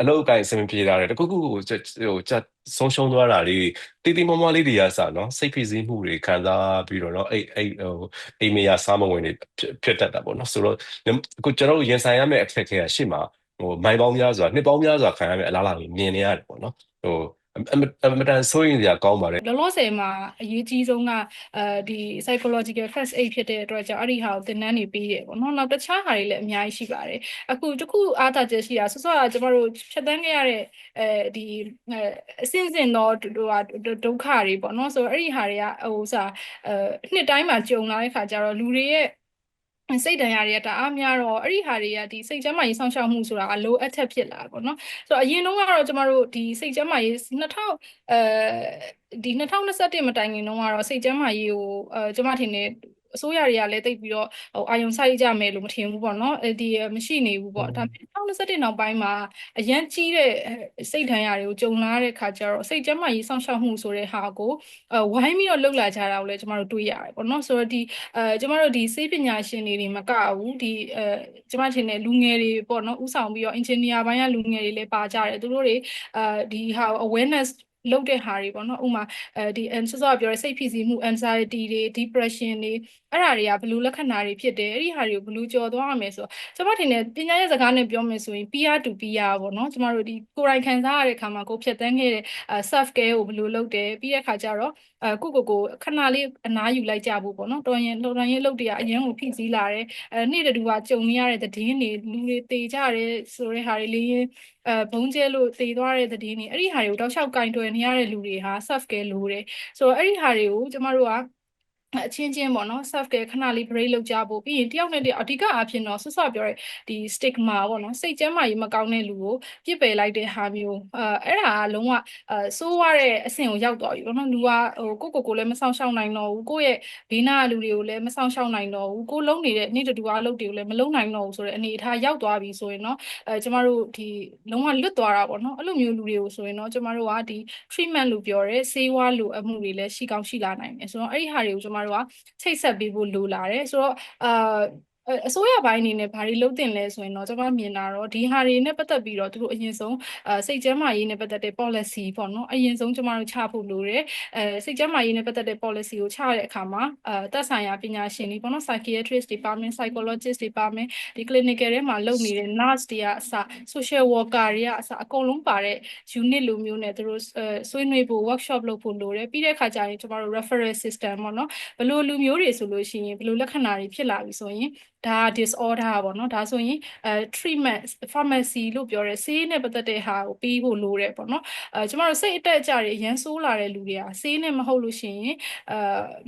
အလောက်အကိုင်းအဆင်ပြေတာတယ်တခုခုဟိုဟိုချက်ဆုံးရှုံးသွားတာလေးတီတီမမလေးတွေကစနော်စိတ်ဖိစီးမှုတွေခံစားပြီးတော့နော်အဲ့အဲ့ဟိုအိမ်မရစားမဝင်တွေဖြစ်တတ်တာပေါ့နော်ဆိုတော့အခုကျွန်တော်တို့ရင်ဆိုင်ရမယ့်အခက်အခဲကရှေ့မှာဟိုမိုင်ပေါင်းများစွာနှစ်ပေါင်းများစွာခံရမယ့်အလားအလာတွေမြင်နေရတယ်ပေါ့နော်ဟို အမအမတန်ဆိုရင်စရာကောင်းပါတယ်လောလောဆယ်မှာအရေးကြီးဆုံးကအဲဒီ psychological first aid ဖြစ်တဲ့အတွက်ကြောင့်အဲ့ဒီဟာကိုသင်တန်းနေပေးတယ်ပေါ့နော်နောက်တခြားဟာတွေလည်းအများကြီးရှိပါတယ်အခုတခုအားသာချက်ရှိတာဆောစောကကျမတို့ဖြတ်တန်းခဲ့ရတဲ့အဲဒီအစင်းစင်တော့ဟိုဒုက္ခတွေပေါ့နော်ဆိုတော့အဲ့ဒီဟာတွေကဟိုစာအဲနှစ်တိုင်းမှာကြုံလာတဲ့ခါကျတော့လူတွေရဲ့ စိတ်ဒဏ်ရာတွေကတအားများတော့အဲ့ဒီဟာတွေကဒီစိတ်ကျန်းမာရေးစောင့်ရှောက်မှုဆိုတာကလိုအပ်ချက်ဖြစ်လာပေါ့နော်ဆိုတော့အရင်တုန်းကတော့ကျမတို့ဒီစိတ်ကျန်းမာရေး2000အဲဒီ2021မတိုင်ခင်တုန်းကတော့စိတ်ကျန်းမာရေးကိုအဲကျမထင်တယ် အစိုးရတွေကလည်းတိတ်ပြီးတော့ဟိုအာယုံစိုက်ကြမယ်လို့မထင်ဘူးပေါ့နော်အဲဒီမရှိနေဘူးပေါ့ဒါပေမဲ့2021နောက်ပိုင်းမှာအရန်ကြီးတဲ့စိတ်ဒဏ်ရာတွေကိုကြုံလာတဲ့ခါကျတော့စိတ်ကျန်းမာရေးစောင့်ရှောက်မှုဆိုတဲ့ဟာကိုအဝိုင်းပြီးတော့လှုပ်လာကြတာကိုလည်းကျမတို့တွေ့ရတယ်ပေါ့နော်ဆိုတော့ဒီအဲကျမတို့ဒီစေပညာရှင်တွေတွေမကဘူးဒီအဲကျမထင်တယ်လူငယ်တွေပေါ့နော်ဥဆောင်ပြီးတော့ engineer ဘိုင်းကလူငယ်တွေလည်းပါကြတယ်သူတို့တွေအဲဒီဟာ awareness လုပ်တဲ့ဟာတွေပေါ့နော်ဥမာအဲဒီဆောစောပြောတဲ့စိတ်ဖိစီးမှု anxiety တွေ depression တွေ အဲ့ဒါတွေကဘယ်လိုလက္ခဏာတွေဖြစ်တယ်အဲ့ဒီဟာတွေကိုဘယ်လိုကျော်သွားရမလဲဆိုတော့ကျွန်မထင်တယ်ပညာရဲ့စကားနဲ့ပြောမယ်ဆိုရင် peer to peer ပေါ့နော်ကျွန်မတို့ဒီကိုယ်တိုင်ခံစားရတဲ့ခါမှာကိုယ်ဖြတ်သန်းခဲ့တဲ့ self care ကိုဘယ်လိုလုပ်တယ်ပြီးတဲ့ခါကျတော့အဲကိုကိုကိုခဏလေးအနားယူလိုက်ကြဖို့ပေါ့နော်တော်ရင်တော်တော်ရင်လုပ်တရားအရင်ကိုဖိစီးလာတယ်အဲနေ့တူကကြုံနေရတဲ့သတင်းတွေလူတွေတေကြတယ်ဆိုတဲ့ဟာတွေလေးရင်အဲဘုံကျဲလို့တေသွားတဲ့သတင်းတွေအဲ့ဒီဟာတွေကိုတောက်လျှောက်ကင်တွယ်နေရတဲ့လူတွေဟာ self care လိုတယ်ဆိုတော့အဲ့ဒီဟာတွေကိုကျမတို့က အချင်းချင်းပေါ့နော် self care ခဏလေး break လုပ်ကြဖို့ပြီးရင်တယောက်နဲ့တယောက်အဓိကအဖြစ်တော့ဆွဆွပြောတဲ့ဒီ stigma ပေါ့နော်စိတ်ကျန်းမာရေးမကောင်းတဲ့လူကိုပြစ်ပယ်လိုက်တဲ့ဟာမျိုးအဲအဲ့ဒါကလုံးဝအဲစိုးရတဲ့အဆင့်ကိုရောက်သွားပြီပေါ့နော်လူကဟိုကိုကိုကိုလည်းမဆောင်ရှောက်နိုင်တော့ဘူးကိုယ့်ရဲ့ဘေးနားလူတွေကိုလည်းမဆောင်ရှောက်နိုင်တော့ဘူးကိုလုံးနေတဲ့နေ့တူအလုပ်တွေကိုလည်းမလုပ်နိုင်တော့ဘူးဆိုတဲ့အနေအထားရောက်သွားပြီဆိုရင်တော့အဲကျမတို့ဒီလုံးဝလွတ်သွားတာပေါ့နော်အဲ့လိုမျိုးလူတွေကိုဆိုရင်တော့ကျမတို့ကဒီ treatment လို့ပြောရဲဆေးဝါးလိုအပ်မှုတွေလည်းရှိကောင်းရှိလာနိုင်တယ်ဆိုတော့အဲ့ဒီဟာတွေကိုကျမတို့ကချိတ်ဆက်ပေးဖို့လိုလာတယ်ဆိုတော့အာ အစိုးရပိုင်းအနေနဲ့ဘာတွေလုပ်တင်လဲဆိုရင်တော့ကျွန်မမြင်တာတော့ဒီဟာတွေနဲ့ပတ်သက်ပြီးတော့သူတို့အရင်ဆုံးအဲစိတ်ကျန်းမာရေးနဲ့ပတ်သက်တဲ့ policy ပေါ့နော်အရင်ဆုံးကျွန်မတို့ချဖို့လိုတယ်အဲစိတ်ကျန်းမာရေးနဲ့ပတ်သက်တဲ့ policy ကိုချတဲ့အခါမှာအဲသက်ဆိုင်ရာပညာရှင်တွေပေါ့နော် psychiatrist တွေပါမယ် psychologist တွေပါမယ်ဒီ clinical ထဲမှာလုပ်နေတဲ့ nurse တွေကအစ social worker တွေကအစအကုန်လုံးပါတဲ့ unit လိုမျိုးနဲ့သူတို့ဆွေးနွေးဖို့ workshop လုပ်ဖို့လိုတယ်ပြီးတဲ့အခါကျရင်ကျွန်တော်တို့ referral system ပေါ့နော်ဘယ်လိုလူမျိုးတွေဆိုလို့ရှိရင်ဘယ်လိုလက္ခဏာတွေဖြစ်လာပြီဆိုရင်ဒါ disorder ပေါ့နော်ဒါဆိုရင်အဲ treatment pharmacy လို့ပြောရဲဆေးနဲ့ပတ်သက်တဲ့ဟာကိုပေးဖို့လိုတယ်ပေါ့နော်အဲကျမတို့စိတ်အတက်အကျတွေရန်ဆိုးလာတဲ့လူတွေကဆေးနဲ့မဟုတ်လို့ရှိရင်အဲ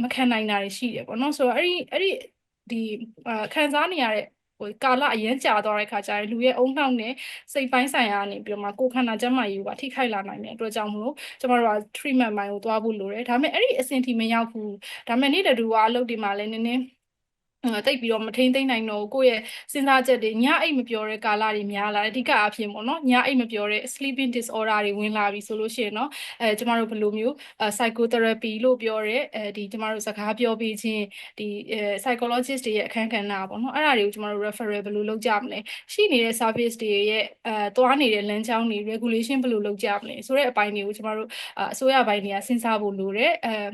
မခံနိုင်တာတွေရှိတယ်ပေါ့နော်ဆိုတော့အဲ့ဒီအဲ့ဒီဒီခံစားနေရတဲ့ဟိုကာလအရင်ကြာသွားတဲ့ခါကျရင်လူရဲ့အုံနှောက်နဲ့စိတ်ပိုင်းဆိုင်ရာနေပြီးတော့မှကိုယ်ခန္ဓာကျန်းမာရေးကိုပါထိခိုက်လာနိုင်တဲ့အတွက်ကြောင့်မလို့ကျမတို့က treatment ပိုင်းကိုသွားဖို့လိုတယ်ဒါပေမဲ့အဲ့ဒီအဆင့်ထိမရောက်ဘူးဒါပေမဲ့နေ့တူကအလုပ်တွေမှာလည်းနည်းနည်း တိတ်ပြီးတော့မထိန်သိမ့်နိုင်တော့ကိုယ့်ရဲ့စဉ်းစားချက်တွေညအိတ်မပြောတဲ့ကာလတွေများလာတယ်အဓိကအဖြစ်ပေါ့နော်ညအိတ်မပြောတဲ့ sleeping disorder တွေဝင်လာပြီဆိုလို့ရှိရင်တော့အဲကျမတို့ဘယ်လိုမျိုး psychotherapy လို့ပြောတဲ့အဲဒီကျမတို့စကားပြောပြီးချင်းဒီ psychologist တွေရဲ့အခန်းကဏ္ဍပေါ့နော်အဲ့ဒါတွေကိုကျမတို့ referral ဘယ်လိုလုပ်ကြမလဲရှိနေတဲ့ service တွေရဲ့အဲသွားနေတဲ့လမ်းကြောင်းတွေ regulation ဘယ်လိုလုပ်ကြမလဲဆိုတဲ့အပိုင်းတွေကိုကျမတို့အစိုးရပိုင်းတွေကစဉ်းစားဖို့လိုတယ်အဲအဲ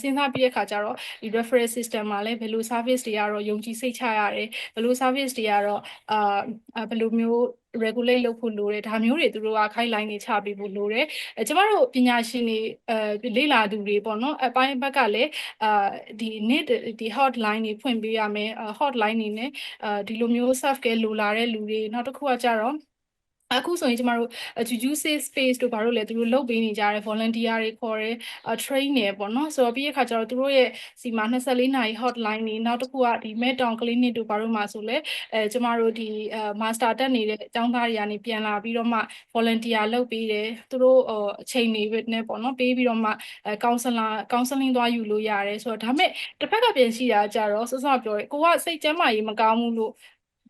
စဉ်းစားပြီးတဲ့အခါကျတော့ဒီ referral system မှာလည်းဘယ်လို service တွေကတော့ယုံကြည်စိတ်ချရတယ်ဘယ်လို service တွေကတော့အာဘယ်လိုမျိုး regulate လုပ်ဖို့လိုတယ်ဒါမျိုးတွေသူတို့က guideline တွေချပေးဖို့လိုတယ်အဲကျမတို့ပညာရှင်တွေအဲလေ့လာသူတွေပေါ့နော်အပိုင်းဘက်ကလည်းအာဒီနေ့ဒီ hotline တွေဖွင့်ပေးရမယ် hotline တွေနဲ့အဲဒီလိုမျိုး self care လိုလာတဲ့လူတွေနောက်တစ်ခုကကြတော့ အခုဆိုရင်ကျမတို့ juju safe space တို့ဘာလို့လဲသူတို့လုပ်ပေးနေကြတယ် volunteer တွေခေါ်တယ် train နေပေါ့နော်ဆိုတော့ပြီးတဲ့အခါကျတော့သူတို့ရဲ့စီမှာ24နာရီ hotline တွေနောက်တစ်ခုကဒီ med town clinic တို့ဘာလို့မှဆိုလဲအဲကျမတို့ဒီအဲ master တက်နေတဲ့အကျောင်းသားတွေကနေပြန်လာပြီးတော့မှ volunteer လုပ်ပေးတယ်သူတို့အချိန်တွေနဲ့ပေါ့နော်ပေးပြီးတော့မှအဲ counselor counseling သွားယူလို့ရတယ်ဆိုတော့ဒါပေမဲ့တစ်ဖက်ကပြန်ရှိတာကြတော့စောစောပြောရဲကိုကစိတ်ကျန်းမာရေးမကောင်းဘူးလို့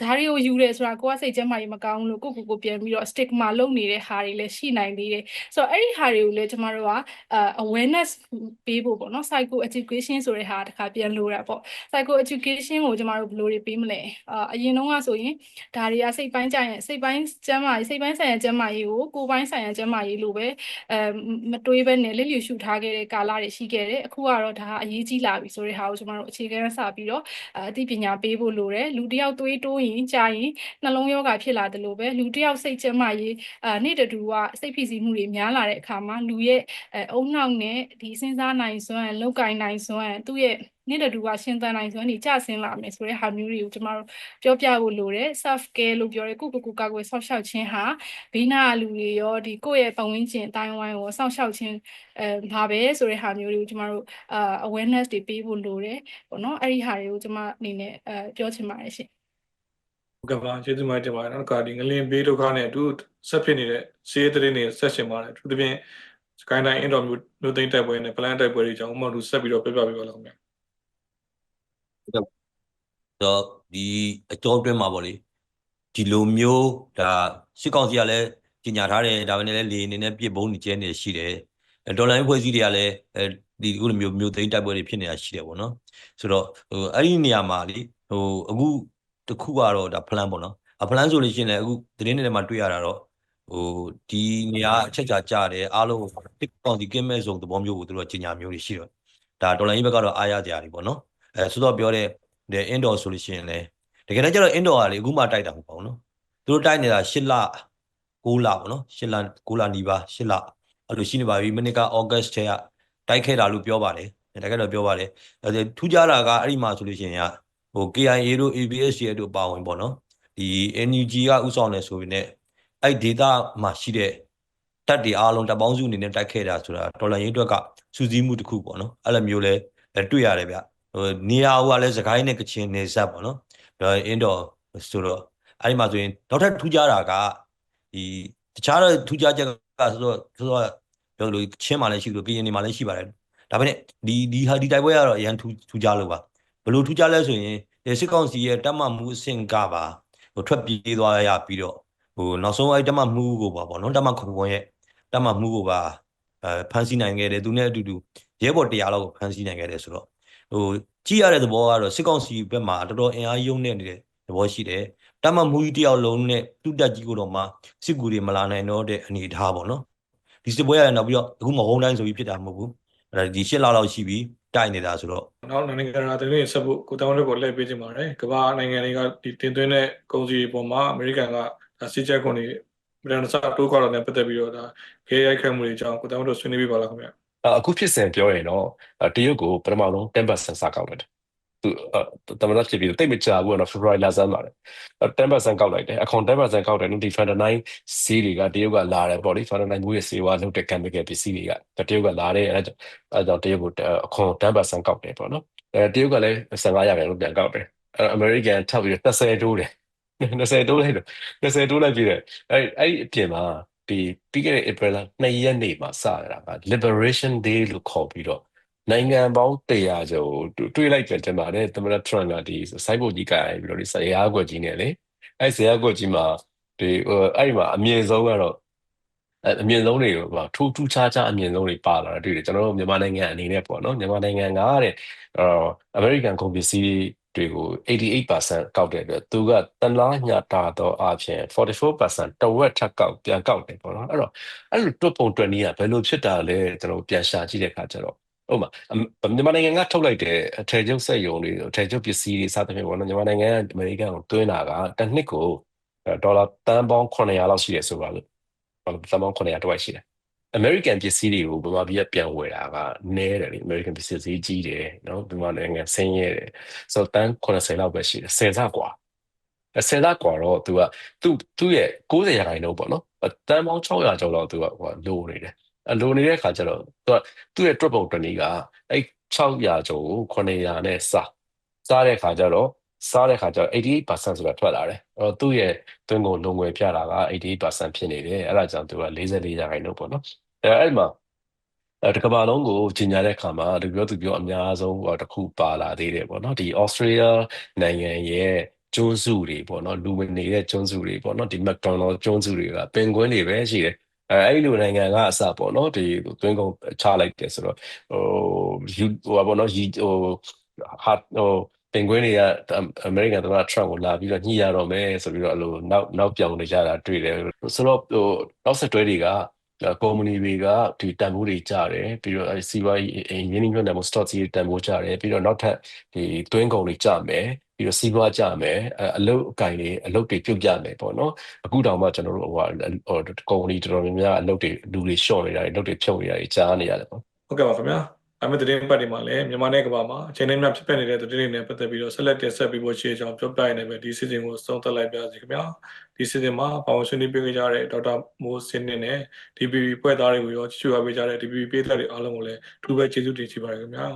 ဒါတွေကိုယူတယ်ဆိုတာကိုကစိတ်ကျန်းမာရေးမကောင်းဘူးလို့ကိုကိုကိုပြန်ပြီးတော့ stigma လုပ်နေတဲ့ဟာတွေလည်းရှိနိုင်သေးတယ်ဆိုတော့အဲ့ဒီဟာတွေကိုလည်းကျမတို့ကအာ awareness ပေးဖို့ပေါ့နော် psycho education ဆိုတဲ့ဟာတစ်ခါပြန်လို့တာပေါ့ psycho education ကိုကျမတို့ဘယ်လိုတွေပေးမလဲအာအရင်တုန်းကဆိုရင်ဒါတွေကစိတ်ပိုင်းကြရင်စိတ်ပိုင်းကျန်းမာရေးစိတ်ပိုင်းဆိုင်ရာကျန်းမာရေးကိုကိုယ်ပိုင်းဆိုင်ရာကျန်းမာရေးလို့ပဲအဲမတွေးဘဲနဲ့လစ်လျူရှုထားခဲ့တဲ့ကာလတွေရှိခဲ့တယ်အခုကတော့ဒါအရေးကြီးလာပြီဆိုတဲ့ဟာကိုကျမတို့အခြေခံစပြီးတော့အသိပညာပေးဖို့လိုတယ်လူတစ်ယောက်သွေးတိုးရင်ကြာရင်နှလုံးရောဂါဖြစ်လာတယ်လို့ပဲလူတစ်ယောက်စိတ်ကျန်းမာရေးအာနေ့တူကစိတ်ဖိစီးမှုတွေများလာတဲ့အခါမှာလူရဲ့အဲအုံနောက်နဲ့ဒီစဉ်းစားနိုင်စွမ်းလောက်ကင်နိုင်စွမ်းသူ့ရဲ့နေ့တူကရှင်းသန်နိုင်စွမ်းတွေကျဆင်းလာမယ်ဆိုတဲ့ဟာမျိုးတွေကိုကျမတို့ပြောပြဖို့လိုတယ် self care လို့ပြောရဲကိုကိုကိုကာကွယ်ဆောက်ရှောက်ခြင်းဟာဘေးနားလူတွေရောဒီကိုယ့်ရဲ့ပတ်ဝန်းကျင်အတိုင်းဝိုင်းကိုဆောက်ရှောက်ခြင်းအဲဘာပဲဆိုတဲ့ဟာမျိုးတွေကိုကျမတို့အာ awareness တွေပေးဖို့လိုတယ်ပေါ့နော်အဲ့ဒီဟာတွေကိုကျမအနေနဲ့အဲပြောချင်ပါတယ်ရှင်ဟုတ် ကဲ့ပါကျေးဇူးများတင်ပါတယ်နောက်ကဒီငလင်းဘေးဒုက္ခနဲ့အတူဆက်ဖြစ်နေတဲ့ဆေးသတင်းတွေဆက်ရှင်ပါတယ်အထူးသဖြင့်စကိုင်းတိုင်းအင်တော်မျိုးမျိုးသိန်းတိုက်ပွဲနဲ့ပလန်တိုက်ပွဲတွေကြောင့်ဥမ္မာတို့ဆက်ပြီးတော့ပြပြပေးပါလောက်မယ်တော့ဒီအကြောအတွင်းမှာပေါ့လေဒီလိုမျိုးဒါစစ်ကောင်စီကလည်းကြီးညာထားတယ်ဒါပေမဲ့လည်းလေအနေနဲ့ပြစ်ဘုံနေကျဲနေရှိတယ်အဲဒေါ်လာဖွဲ့စည်းတွေကလည်းအဲဒီခုလိုမျိုးမျိုးသိန်းတိုက်ပွဲတွေဖြစ်နေတာရှိတယ်ပေါ့နော်ဆိုတော့ဟိုအဲ့ဒီနေရာမှာလေဟိုအခု တစ်ခုကတော့ဒါ plan ပေါ့နော်အ plan ဆိုလို့ရှိရင်လည်းအခုသတင်းတွေထဲမှာတွေ့ရတာတော့ဟိုဒီနေရာအချက်ချာကြတယ်အားလုံးတစ်ကောင်စီကင်းမဲ့ဆုံးသဘောမျိုးကိုသူတို့ကကြီးညာမျိုးတွေရှိတော့ဒါဒေါ်လာကြီးဘက်ကတော့အားရကြရတယ်ပေါ့နော်အဲဆိုတော့ပြောတဲ့ဒီ indoor ဆိုလို့ရှိရင်လည်းတကယ်တမ်းကျတော့ indoor ကလေအခုမှတိုက်တာမဟုတ်ပါဘူးနော်သူတို့တိုက်နေတာ8လ9လပေါ့နော်8လ9လနီးပါး8လအဲ့လိုရှိနေပါပြီမနစ်က August ထဲကတိုက်ခဲ့တာလို့ပြောပါတယ်တိုက်ခဲ့တော့ပြောပါတယ်အဲထူးခြားတာကအဲ့ဒီမှာဆိုလို့ရှိရင်က ဟို KIA တို့ ABSDA တို့ပါဝင်ပေါ့နော်ဒီ NUG ကဥဆောင်နေဆိုပြီးねအဲ့ data မှာရှိတဲ့တက်တွေအားလုံးတပ်ပေါင်းစုအနေနဲ့တိုက်ခဲ့တာဆိုတာဒေါ်လာရင်းအတွက်ကစူးစီးမှုတစ်ခုပေါ့နော်အဲ့လိုမျိုးလဲတွေ့ရတယ်ဗျဟိုနေရာဟိုကလည်းစကိုင်းနဲ့ကချင်နေဆက်ပေါ့နော်ဒါအင်းတော်ဆိုတော့အဲ့ဒီမှာဆိုရင်နောက်ထပ်ထူးခြားတာကဒီတခြားတော့ထူးခြားချက်ကဆိုတော့ဆိုတော့ပြောလို့ချင်းမှလည်းရှိလို့ကရင်နေမှလည်းရှိပါတယ်ဒါပေမဲ့ဒီဒီဟာဒီတိုက်ပွဲကတော့အရန်ထူးထူးခြားလို့ပါ ဘလို့ထူးခြားလဲဆိုရင်စစ်ကောင်စီရဲ့တက်မှမှုအဆင့်ကပါဟိုထွက်ပြေးသွားရပြီးတော့ဟိုနောက်ဆုံးအဲ့တက်မှမှုကိုပါပေါ့နော်တက်မှခုံခွန်ရဲ့တက်မှမှုကိုပါအဲဖမ်းဆီးနိုင်ခဲ့တယ်သူနဲ့အတူတူရဲဘော်တရားလောက်ကိုဖမ်းဆီးနိုင်ခဲ့တယ်ဆိုတော့ဟိုကြည့်ရတဲ့သဘောကတော့စစ်ကောင်စီဘက်မှာတော်တော်အင်အားယုံနေတဲ့သဘောရှိတယ်တမမူကြီးတယောက်လုံးနဲ့သူ့တက်ကြီးကိုတော့မှစစ်ကူတွေမလာနိုင်တော့တဲ့အနေအထားပေါ့နော်ဒီစစ်ပွဲရနောက်ပြီးတော့အခုမဟုတ်တိုင်းဆိုပြီးဖြစ်တာမဟုတ်ဘူး အဲ့ဒါဒီရှစ်လလောက်ရှိပြီးတိုက်နေတာဆိုတော့နောက်နိုင်ငံတကာသတင်းတွေဆက်ဖို့ကိုတောင်းလက်ကိုလှည့်ပေးခြင်းပါတယ်ကမ္ဘာနိုင်ငံတွေကဒီတင်သွင်းတဲ့ကုန်စည်ပေါ်မှာအမေရိကန်ကဒါစစ်ချက်ခွန်တွေပြည်ထောင်စုတိုးကွာတော့နဲ့ပတ်သက်ပြီးတော့ဒါခေရိုက်ခတ်မှုတွေအကြောင်းကိုတောင်းတို့ဆွေးနွေးပြပါလားခင်ဗျာအခုဖြစ်စဉ်ပြောရင်တော့တရုတ်ကိုပထမဆုံး10%စကောက်လိုက်တယ် သူတမန်တော်ဖြစ်ပြီးတိတ်မကြဘူးနော် February လဆန်းပါတယ်10%ကောက်လိုက်တယ်အခွန်10%ကောက်တယ်ဒီ Fund 9စီးတွေကတရုတ်ကလာတယ်ပေါ့လေ Fund 9ဘူးရဲ့စေဝါလုပ်တဲ့ chemical ပစ္စည်းတွေကတရုတ်ကလာတယ်အဲအဲကြောင့်တရုတ်ကိုအခွန်10%ကောက်တယ်ပေါ့နော်အဲတရုတ်ကလည်း15ရာခိုင်နှုန်းပြန်ကောက်တယ်အဲအမေရိကန်ထပ်ပြီး30တိုးတယ်20တိုးလိုက်တော့20တိုးလိုက်ပြီးတယ်အဲအဲ့ဒီအပြင်မှာဒီပြီးခဲ့တဲ့ April လ2ရက်နေ့မှာစရတာက Liberation Day လို့ခေါ်ပြီးတော့ နိုင်ငံပေါင်း100ကျော်ကိုတွေးလိုက်ကြတယ်မှာတဲ့သမ္မတ Trump ကဒီစိုက်ဖို့ကြီးကင်ပြီးတော့ဒီဇရာကွက်ကြီးနဲ့လေအဲဇရာကွက်ကြီးမှာဒီအဲ့ဒီမှာအမြင့်ဆုံးကတော့အမြင့်ဆုံးတွေကိုဟိုထူးထူးခြားခြားအမြင့်ဆုံးတွေပါလာတာတွေ့တယ်ကျွန်တော်တို့မြန်မာနိုင်ငံအနေနဲ့ပေါ့နော်မြန်မာနိုင်ငံကတဲ့အော် American ကုန်ပစ္စည်းတွေကို88%ကောက်တဲ့အတွက်သူကတလားညတာတော့အပြင်44%တဝက်ထပ်ကောက်ပြန်ကောက်တယ်ပေါ့နော်အဲ့တော့အဲ့လိုတွတ်ပုံတွက်နည်းကဘယ်လိုဖြစ်တာလဲကျွန်တော်ပြန်ရှာကြည့်တဲ့အခါကျတော့ ဥပမာအမမြန်မာနိုင်ငံကထုတ်လိုက်တဲ့အထည်ချုပ်စက်ရုံတွေအထည်ချုပ်ပစ္စည်းတွေစသဖြင့်ပေါ့နော်မြန်မာနိုင်ငံကအမေရိကန်ကိုတွင်းတာကတစ်နှစ်ကိုအဲဒေါ်လာတန်ပေါင်း900လောက်ရှိတယ်ဆိုပါလို့တန်ပေါင်း900တစ်ဝက်ရှိတယ် American ပစ္စည်းတွေကိုဗမာပြည်ကပြန်ဝယ်တာကနည်းတယ်လေ American ပစ္စည်းဈေးကြီးတယ်နော်ဗမာနိုင်ငံဆင်းရဲတယ်ဆိုတော့တန်80လောက်ပဲရှိတယ်10ဆကွာအဲ10ဆကွာတော့ तू ကသူ့သူ့ရဲ့90ရာခိုင်နှုန်းပေါ့နော်တန်ပေါင်း600ကျော်လောက် तू ကဟိုလိုနေတယ်အ လိုနေတဲ့ခါကျတော့ तू ကသူ့ရဲ့ drop out တနည်းကအဲ600ကျော်ကို900နဲ့စားစားတဲ့ခါကျတော့စားတဲ့ခါကျတော့88%ဆိုတာထွက်လာတယ်အဲ့တော့သူ့ရဲ့သွင်းကုန်လုံငွေပြတာက88%ဖြစ်နေတယ်အဲ့ဒါကြောင့် तू က44ရာခိုင်နှုန်းပေါ့နော်အဲအဲ့ဒီမှာအဲတစ်ကမ္ဘာလုံးကိုကြီးညာတဲ့အခါမှာတပြောသူပြောအများဆုံးဟိုတစ်ခုပါလာသေးတယ်ပေါ့နော်ဒီ Australia နိုင်ငံရဲ့ကျွန်းစုတွေပေါ့နော်လူဝင်နေတဲ့ကျွန်းစုတွေပေါ့နော်ဒီ McDonald ကျွန်းစုတွေကပင်ကွင်းတွေပဲရှိတယ် အဲအဲ့လိုနိုင်ငံကအစပေါ့နော်ဒီသွင်းကုန်ချလိုက်တယ်ဆိုတော့ဟိုယူဟိုပါပေါ့နော်ရီဟိုဟာဟိုပင်ကွင်းတွေကအမေရိကန်သမ္မတ Trump ကိုလာပြီးတော့ညှိရတော့မယ်ဆိုပြီးတော့အဲ့လိုနောက်နောက်ပြောင်နေကြတာတွေ့တယ်ဆိုတော့ဟိုနောက်ဆက်တွဲတွေကကုမ္ပဏီတွေကဒီတန်ဖိုးတွေကျတယ်ပြီးတော့အဲစီးပွားရေးအင်းရင်းနှီးမြှုပ်နှံမှု stock ကြီးတန်ဖိုးကျတယ်ပြီးတော့နောက်ထပ်ဒီသွင်းကုန်တွေကျမယ် ပြီးတော့စီးပွားကျမယ်အဲအလုပ်အကင်တွေအလုပ်တွေပြုတ်ကျမယ်ပေါ့နော်အခုတောင်မှကျွန်တော်တို့ဟိုဟာဟိုကုမ္ပဏီတော်တော်များများအလုပ်တွေလူတွေရှော့နေတာတွေအလုပ်တွေဖြုတ်နေတာတွေကြားနေရတယ်ပေါ့ဟုတ်ကဲ့ပါခင်ဗျာအမေသတင်းပတ်ဒီမှာလည်းမြန်မာနိုင်ငံကဘာမှာအချိန်နဲ့မြဖြစ်ပက်နေတဲ့သတင်းတွေနဲ့ပတ်သက်ပြီးတော့ဆက်လက်တင်ဆက်ပြီးဖို့ရှိတဲ့အကြောင်းပြောပြရနေပဲဒီစီစဉ်ကိုဆုံးသက်လိုက်ပါစီခင်ဗျာဒီစီစဉ်မှာပါဝင်ဆွေးနွေးပေးကြတဲ့ဒေါက်တာမိုးစင်းနဲ့ DPP ဖွဲ့သားတွေကိုရောချစ်ချူအားပေးကြတဲ့ DPP ပေးသက်တွေအားလုံးကိုလည်းအထူးပဲကျေးဇူးတင်ရှိပါတယ်ခင်ဗျာ